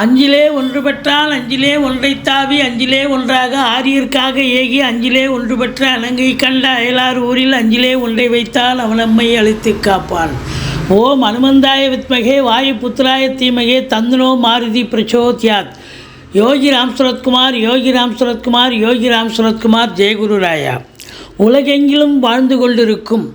அஞ்சிலே ஒன்று பெற்றால் அஞ்சிலே ஒன்றை தாவி அஞ்சிலே ஒன்றாக ஆரியர்க்காக ஏகி அஞ்சிலே ஒன்று பெற்ற அலங்கை கண்ட அயலார் ஊரில் அஞ்சிலே ஒன்றை வைத்தால் அவன் அழைத்து காப்பான். ஓம் அனுமந்தாய வித்மகே வாயு புத்திராய தீமகே தந்தனோ மாருதி பிரச்சோத்யாத். யோகி ராம் சுரத்குமார் யோகி ராம் சுரத்குமார் யோகி ராம் சுரத்குமார் ஜெயகுரு ராயா. உலகெங்கிலும் வாழ்ந்து கொண்டிருக்கும்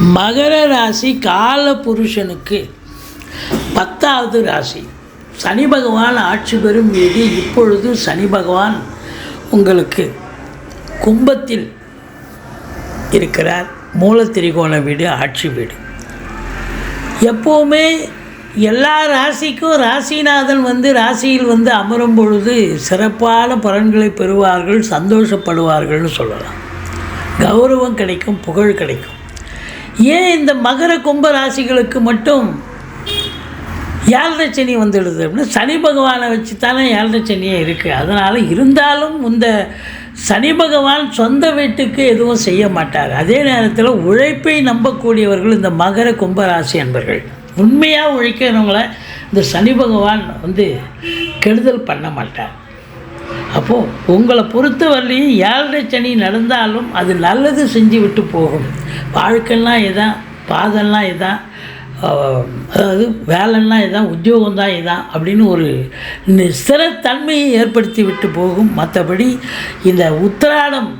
மகர ராசி கால புருஷனுக்கு பத்தாவது ராசி. சனி பகவான் ஆட்சி பெறும் வீடு இப்பொழுது சனி பகவான் உங்களுக்கு கும்பத்தில் இருக்கிறார். மூலத்திரிகோண வீடு ஆட்சி வீடு. எப்போவுமே எல்லா ராசிக்கும் ராசிநாதன் வந்து ராசியில் வந்து அமரும் பொழுது சிறப்பான பலன்களை பெறுவார்கள் சந்தோஷப்படுவார்கள்னு சொல்லலாம். கௌரவம் கிடைக்கும் புகழ் கிடைக்கும். ஏன் இந்த மகர கும்ப ராசிகளுக்கு மட்டும் ஏழரை சனி வந்துடுது அப்படின்னா சனி பகவானை வச்சு தானே ஏழரை சனியே இருக்குது அதனால் இருந்தாலும் இந்த சனி பகவான் சொந்த வீட்டுக்கு எதுவும் செய்ய மாட்டார். அதே நேரத்தில் உழைப்பை நம்பக்கூடியவர்கள் இந்த மகர கும்பராசி என்பர்கள் உண்மையாக உழைக்கிறவங்கள இந்த சனி பகவான் வந்து கெடுதல் பண்ண மாட்டார். அப்போது உங்களை பொறுத்த வரலையும் ஏழரை சனி நடந்தாலும் அது நல்லது செஞ்சு விட்டு போகும். வாழ்க்கைலாம் இதான் பாதம்லாம் இதான் அதாவது வேலைன்னா இதான் உத்தியோகம் தான் இதான் அப்படின்னு ஒரு ஸ்திரத்தன்மையை ஏற்படுத்தி விட்டு போகும். மற்றபடி இந்த உத்திராடம்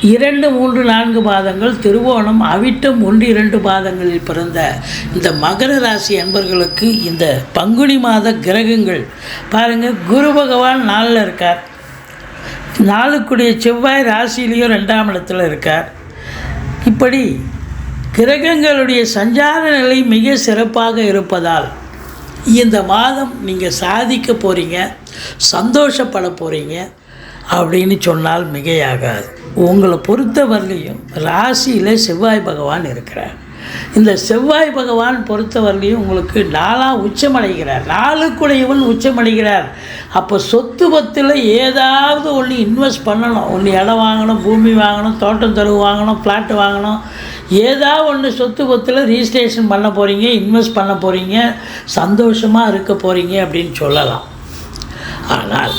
இரண்டு மூன்று நான்கு பாதங்கள் திருவோணம் அவிட்டம் ஒன்று இரண்டு பாதங்களில் பிறந்த இந்த மகர ராசி அன்பர்களுக்கு இந்த பங்குனி மாத கிரகங்கள். பாருங்கள் குரு பகவான் நாளில் இருக்கார். நாளுக்குடைய செவ்வாய் ராசியிலையும் ரெண்டாம் இடத்துல இருக்கார். இப்படி கிரகங்களுடைய சஞ்சார நிலை மிக சிறப்பாக இருப்பதால் இந்த மாதம் நீங்கள் சாதிக்க போகிறீங்க சந்தோஷப்பட போகிறீங்க அப்படின்னு சொன்னால் மிகையாகாது. உங்களை பொறுத்தவரையிலையும் ராசியில் செவ்வாய் பகவான் இருக்கிறார். இந்த செவ்வாய் பகவான் பொறுத்தவரையிலையும் உங்களுக்கு நாளாக உச்சமடைகிறார். நாளுக்குடையவன் உச்சமடைகிறார். அப்போ சொத்து பத்தில் ஏதாவது ஒன்று இன்வெஸ்ட் பண்ணணும். ஒன்று இடம் வாங்கணும் பூமி வாங்கணும் தோட்டம் தெருவு வாங்கணும் ஃப்ளாட் வாங்கணும். ஏதாவது ஒன்று சொத்து பத்தில் ரிஜிஸ்ட்ரேஷன் பண்ண போகிறீங்க இன்வெஸ்ட் பண்ண போகிறீங்க சந்தோஷமாக இருக்க போகிறீங்க அப்படின்னு சொல்லலாம். ஆனால்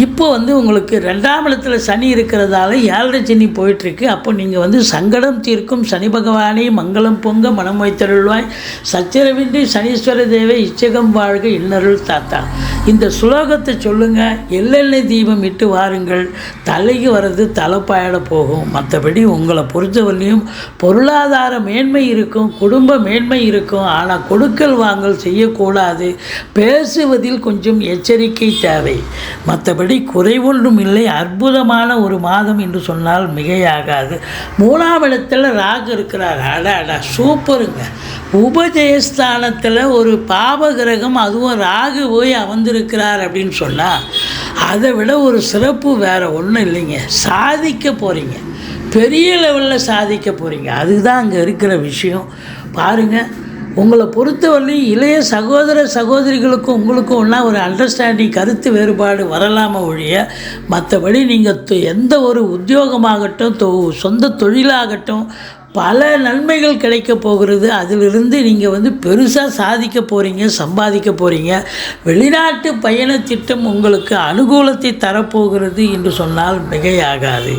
இப்போ வந்து உங்களுக்கு ரெண்டாம் இடத்துல சனி இருக்கிறதால ஏழரை சனி போயிட்டுருக்கு. அப்போ நீங்கள் வந்து சங்கடம் தீர்க்கும் சனி பகவானே மங்களம் பொங்க மனம் வைத்தருள்வாய். சச்சரவின்றி சனீஸ்வர தேவை இச்சகம் வாழ்க இன்னருள் தாத்தா. இந்த சுலோகத்தை சொல்லுங்கள் எள்ளெண்ணெய் தீபம் இட்டு வாருங்கள். தலைக்கு வர்றது தலைப்பாயிட போகும். மற்றபடி உங்களை பொறுத்தவரையும் பொருளாதார மேன்மை இருக்கும் குடும்ப மேன்மை இருக்கும். ஆனால் கொடுக்கல் வாங்கல் செய்யக்கூடாது. பேசுவதில் கொஞ்சம் எச்சரிக்கை தேவை. மற்றபடி குறைவொன்றும் இல்லை. அற்புதமான ஒரு மாதம் என்று சொன்னால் மிகையாகாது. மூணாம் இடத்துல ராகு இருக்கிறார். அடா அடா சூப்பருங்க. உபஜயஸ்தானத்தில் ஒரு பாப கிரகம் அதுவும் ராகு போய் அமர்ந்திருக்கிறார் அப்படின்னு சொன்னால் அதை விட ஒரு சிறப்பு வேறு ஒன்றும் இல்லைங்க. சாதிக்க போகிறீங்க பெரிய லெவலில் சாதிக்க போகிறீங்க அதுதான் அங்கே இருக்கிற விஷயம். பாருங்கள் உங்களை பொறுத்தவரை இளைய சகோதர சகோதரிகளுக்கும் உங்களுக்கும் ஒன்றா ஒரு அண்டர்ஸ்டாண்டிங் கருத்து வேறுபாடு வரலாம ஒழிய மற்றபடி நீங்கள் எந்த ஒரு உத்தியோகமாகட்டும் தொ சொந்த தொழிலாகட்டும் பல நன்மைகள் கிடைக்க போகிறது. அதிலிருந்து நீங்கள் வந்து பெருசாக சாதிக்க போகிறீங்க சம்பாதிக்க போகிறீங்க வெளிநாட்டு பயண திட்டம் உங்களுக்கு அனுகூலத்தை தரப்போகிறது என்று சொன்னால் மிகையாகாது.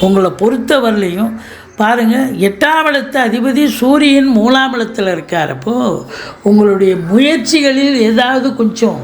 உங்களை பொறுத்தவரையிலையும் பாருங்கள் எட்டாம் இடத்து அதிபதி சூரியன் மூலாம் இருக்கார். அப்போது உங்களுடைய முயற்சிகளில் ஏதாவது கொஞ்சம்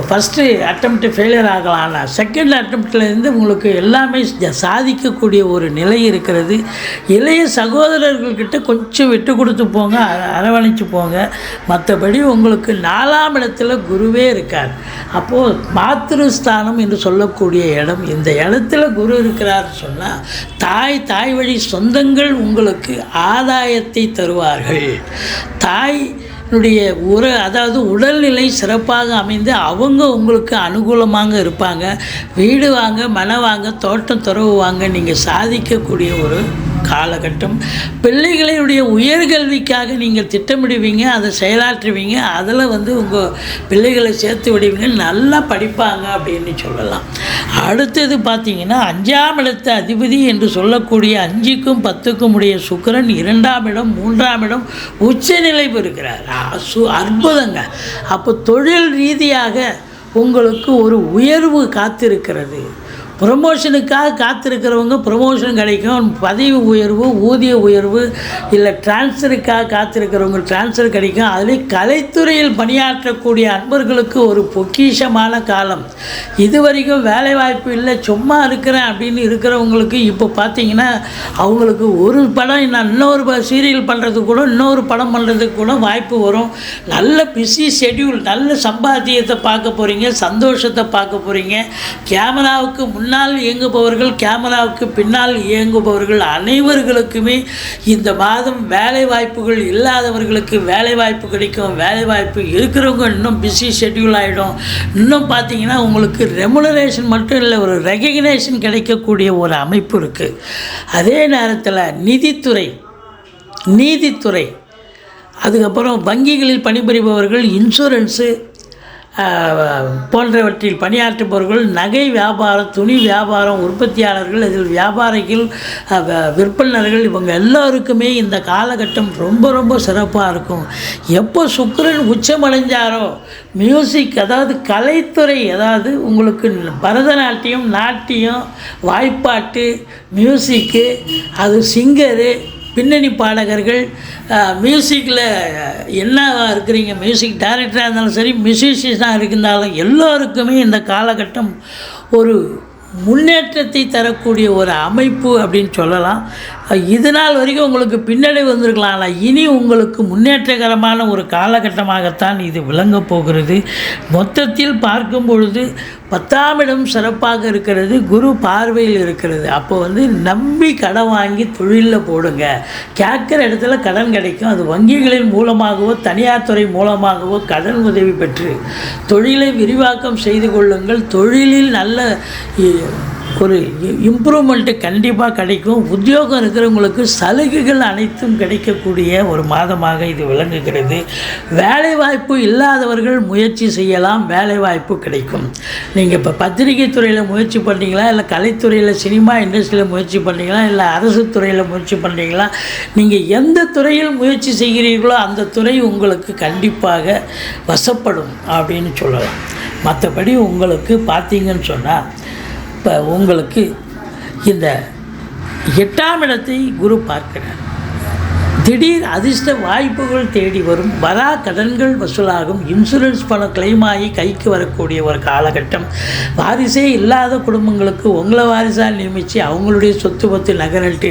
ஃபஸ்ட்டு அட்டம்ப்ட் ஃபெயிலியர் ஆகலாம். செகண்ட் அட்டம்ப்ட்லேருந்து உங்களுக்கு எல்லாமே சாதிக்கக்கூடிய ஒரு நிலை இருக்கிறது. இளைய சகோதரர்கள்கிட்ட கொஞ்சம் விட்டு கொடுத்து போங்க அர- அரவணைச்சு போங்க. மற்றபடி உங்களுக்கு நாலாம் இடத்துல குருவே இருக்கார். அப்போது மாத்திருஸ்தானம் என்று சொல்லக்கூடிய இடம் இந்த இடத்துல குரு இருக்கிறார் சொன்னால் தாய் தாய் வழி சொந்தங்கள் உங்களுக்கு ஆதாயத்தை தருவார்கள். தாய் உடைய உர அதாவது உடல்நிலை சிறப்பாக அமைந்து அவங்க உங்களுக்கு அனுகூலமாக இருப்பாங்க. வீடு வாங்க மன வாங்க தோட்டம் துறவு வாங்க நீங்கள் சாதிக்கக்கூடிய ஒரு காலகட்டம். பிள்ளைகளுடைய உயர்கல்விக்காக நீங்கள் திட்டமிடுவீங்க அதை செயலாற்றுவீங்க அதில் வந்து உங்கள் பிள்ளைகளை சேர்த்து விடுவீங்க. நல்லா படிப்பாங்க அப்படின்னு சொல்லலாம். அடுத்தது பார்த்தீங்கன்னா அஞ்சாம் இடத்து அதிபதி என்று சொல்லக்கூடிய அஞ்சுக்கும் பத்துக்கும் உடைய சுக்கிரன் இரண்டாம் இடம் மூன்றாம் இடம் உச்சநிலை பெறுகிறார். சு அற்புதங்க. அப்போ தொழில் ரீதியாக உங்களுக்கு ஒரு உயர்வு காத்திருக்கிறது. ப்ரொமோஷனுக்காக காத்திருக்கிறவங்க ப்ரொமோஷன் கிடைக்கும். பதவி உயர்வு ஊதிய உயர்வு இல்லை டிரான்ஸ்ஃபருக்காக காத்திருக்கிறவங்க டிரான்ஸ்ஃபர் கிடைக்கும். அதில் கலைத்துறையில் பணியாற்றக்கூடிய அன்பர்களுக்கு ஒரு பொக்கிஷமான காலம். இது வரைக்கும் வேலை வாய்ப்பு இல்லை சும்மா இருக்கிறேன் அப்படின்னு இருக்கிறவங்களுக்கு இப்போ பார்த்தீங்கன்னா அவங்களுக்கு ஒரு படம் நான் இன்னொரு சீரியல் பண்ணுறதுக்கு கூட இன்னொரு படம் பண்ணுறதுக்கு கூட வாய்ப்பு வரும். நல்ல பிஸி ஷெட்யூல் நல்ல சம்பாத்தியத்தை பார்க்க போகிறீங்க சந்தோஷத்தை பார்க்க போகிறீங்க கேமராவுக்கு முன்னால் இயங்குபவர்கள் கேமராவுக்கு பின்னால் இயங்குபவர்கள் அனைவர்களுக்குமே இந்த மாதம் வேலை வாய்ப்புகள் இல்லாதவர்களுக்கு வேலை வாய்ப்பு கிடைக்கும் வேலை வாய்ப்பு இருக்கிறவங்க இன்னும் பிஸி ஷெட்யூல் ஆகிடும் இன்னும் பார்த்தீங்கன்னா உங்களுக்கு ரெமுனரேஷன் மட்டும் இல்லை ஒரு ரெகக்னேஷன் கிடைக்கக்கூடிய ஒரு அமைப்பு இருக்குது அதே நேரத்தில் நிதித்துறை நீதித்துறை அதுக்கப்புறம் வங்கிகளில் பணிபுரிபவர்கள் இன்சூரன்ஸு போன்றவற்றில் பணியாற்றுபவர்கள் நகை வியாபாரம் துணி வியாபாரம் உற்பத்தியாளர்கள் இதில் வியாபாரிகள் வ- விற்பனர்கள் இவங்க எல்லாருக்குமே இந்த காலகட்டம் ரொம்ப ரொம்ப சிறப்பாக இருக்கும். எப்போ சுக்கரன் உச்சமடைஞ்சாரோ மியூசிக் அதாவது கலைத்துறை அதாவது உங்களுக்கு பரதநாட்டியம் நாட்டியம் வாய்ப்பாட்டு மியூசிக்கு அது சிங்கரு பின்னணி பாடகர்கள் மியூசிக்கில் என்ன இருக்கிறீங்க? மியூசிக் டைரக்டராக இருந்தாலும் சரி மியூசிஷியனாக இருந்தாலும் எல்லோருக்குமே இந்த காலகட்டம் ஒரு முன்னேற்றத்தை தரக்கூடிய ஒரு அமைப்பு அப்படின்னு சொல்லலாம். இது நாள் வரைக்கும் உங்களுக்கு பின்னடை வந்திருக்கலாம். ஆனால் இனி உங்களுக்கு முன்னேற்றகரமான ஒரு காலகட்டமாகத்தான் இது விளங்கப் போகிறது. மொத்தத்தில் பார்க்கும் பொழுது பத்தாம் இடம் சிறப்பாக இருக்கிறது குரு பார்வையில் இருக்கிறது. அப்போ வந்து நம்பி கடன் வாங்கி தொழிலில் போடுங்க. கேட்குற இடத்துல கடன் கிடைக்கும். அது வங்கிகளின் மூலமாகவோ தனியார் துறை மூலமாகவோ கடன் உதவி பெற்று தொழிலை விரிவாக்கம் செய்து கொள்ளுங்கள். தொழிலில் நல்ல ஒரு இம்ப்ரூவ்மெண்ட்டு கண்டிப்பாக கிடைக்கும். உத்தியோகம் இருக்கிறவங்களுக்கு சலுகைகள் அனைத்தும் கிடைக்கக்கூடிய ஒரு மாதமாக இது விளங்குகிறது. வேலைவாய்ப்பு இல்லாதவர்கள் முயற்சி செய்யலாம் வேலைவாய்ப்பு கிடைக்கும். நீங்கள் இப்போ பத்திரிகை துறையில் முயற்சி பண்ணுறீங்களா இல்லை கலைத்துறையில் சினிமா இண்டஸ்ட்ரியில் முயற்சி பண்ணுறீங்களா இல்லை அரசு துறையில் முயற்சி பண்ணுறீங்களா நீங்கள் எந்த துறையில் முயற்சி செய்கிறீர்களோ அந்த துறை உங்களுக்கு கண்டிப்பாக வசப்படும் அப்படின்னு சொல்லலாம். மற்றபடி உங்களுக்கு பார்த்தீங்கன்னு சொன்னால் இப்போ உங்களுக்கு இந்த எட்டாம் இடத்தை குரு பார்க்கிறார். திடீர் அதிர்ஷ்ட வாய்ப்புகள் தேடி வரும். வரா கடன்கள் வசூலாகும். இன்சூரன்ஸ் பணம் claim ஆகி கைக்கு வரக்கூடிய ஒரு காலகட்டம். வாரிசே இல்லாத குடும்பங்களுக்கு உங்களை வாரிசாக நியமித்து அவங்களுடைய சொத்து பத்து நகரட்டு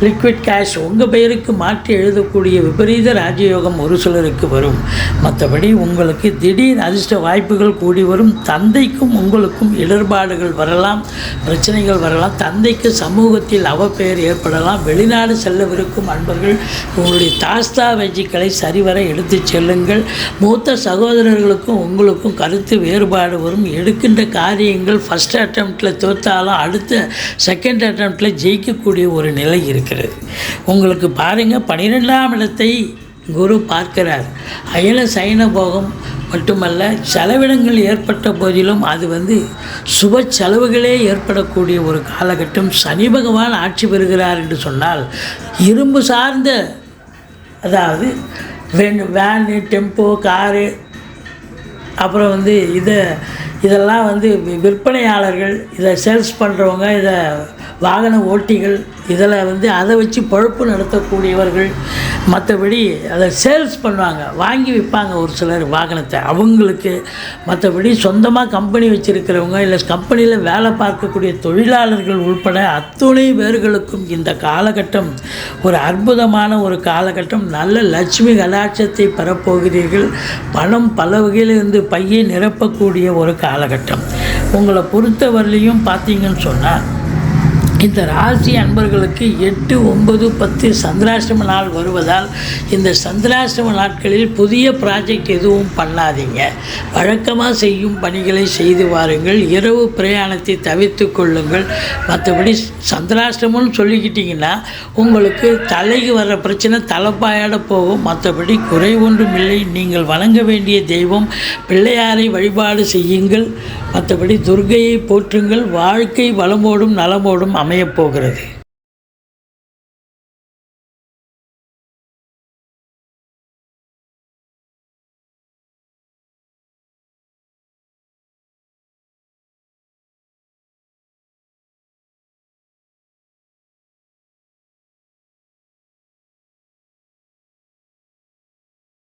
லிக்விட் கேஷ் உங்கள் பெயருக்கு மாற்றி எழுதக்கூடிய விபரீத ராஜயோகம் ஒரு சிலருக்கு வரும். மற்றபடி உங்களுக்கு திடீர் அதிர்ஷ்ட வாய்ப்புகள் கூடி வரும். தந்தைக்கும் உங்களுக்கும் இடர்பாடுகள் வரலாம் பிரச்சனைகள் வரலாம். தந்தைக்கு சமூகத்தில் அவப்பெயர் ஏற்படலாம். வெளிநாடு செல்லவிருக்கும் அன்பர்கள் உங்களுடைய தாஸ்தா வெஜிக்களை சரிவர எடுத்துச் செல்லுங்கள். மூத்த சகோதரர்களுக்கும் உங்களுக்கும் கருத்து வேறுபாடு வரும். எடுக்கின்ற காரியங்கள் ஃபஸ்ட் அட்டம்ப்டில் தோற்றாலும் அடுத்த செகண்ட் அட்டம்ப்டில் ஜெயிக்கக்கூடிய ஒரு நிலை இருக்கிறது. உங்களுக்கு பாருங்கள் பன்னிரெண்டாம் இடத்தை குரு பார்க்கிறார். அயல சைன போகம் மட்டுமல்ல செலவினங்கள் ஏற்பட்ட போதிலும் அது வந்து சுப செலவுகளே ஏற்படக்கூடிய ஒரு காலகட்டம். சனி பகவான் ஆட்சி பெறுகிறார் என்று சொன்னால் இரும்பு சார்ந்த அதாவது வேன் வேனு டெம்போ காரு அப்புறம் வந்து இதை இதெல்லாம் வந்து விற்பனையாளர்கள் இதை சேல்ஸ் பண்ணுறவங்க இதை வாகன ஓட்டிகள் இதில் வந்து அதை வச்சு பழுப்பு நடத்தக்கூடியவர்கள் மற்றபடி அதை சேல்ஸ் பண்ணுவாங்க வாங்கி விற்பாங்க ஒரு சிலர் வாகனத்தை. அவங்களுக்கு மற்றபடி சொந்தமாக கம்பெனி வச்சுருக்கிறவங்க இல்லை கம்பெனியில் வேலை பார்க்கக்கூடிய தொழிலாளர்கள் உள்பட அத்துணை பேர்களுக்கும் இந்த காலகட்டம் ஒரு அற்புதமான ஒரு காலகட்டம். நல்ல லட்சுமி கலாட்சத்தை பெறப்போகிறீர்கள். பணம் பல வகையிலிருந்து பையை நிரப்பக்கூடிய ஒரு காலகட்டம். உங்களை பொறுத்தவரையிலையும் பார்த்தீங்கன்னு சொன்னால் இந்த ராசி அன்பர்களுக்கு எட்டு ஒன்பது பத்து சந்திராஷ்டம நாள் வருவதால் இந்த சந்திராசிரம நாட்களில் புதிய ப்ராஜெக்ட் எதுவும் பண்ணாதீங்க. வழக்கமாக செய்யும் பணிகளை செய்து வாருங்கள். இரவு பிரயாணத்தை தவிர்த்து கொள்ளுங்கள். மற்றபடி சந்திராசிரமம்னு சொல்லிக்கிட்டிங்கன்னா உங்களுக்கு தலைக்கு வர்ற பிரச்சனை தலைப்பாயாட போகும். மற்றபடி குறை ஒன்றும் இல்லை நீங்கள் வணங்க வேண்டிய தெய்வம். பிள்ளையாரை வழிபாடு செய்யுங்கள். மற்றபடி துர்கையை போற்றுங்கள். வாழ்க்கை வளமோடும் நலமோடும் அமை அமையப்போகிறது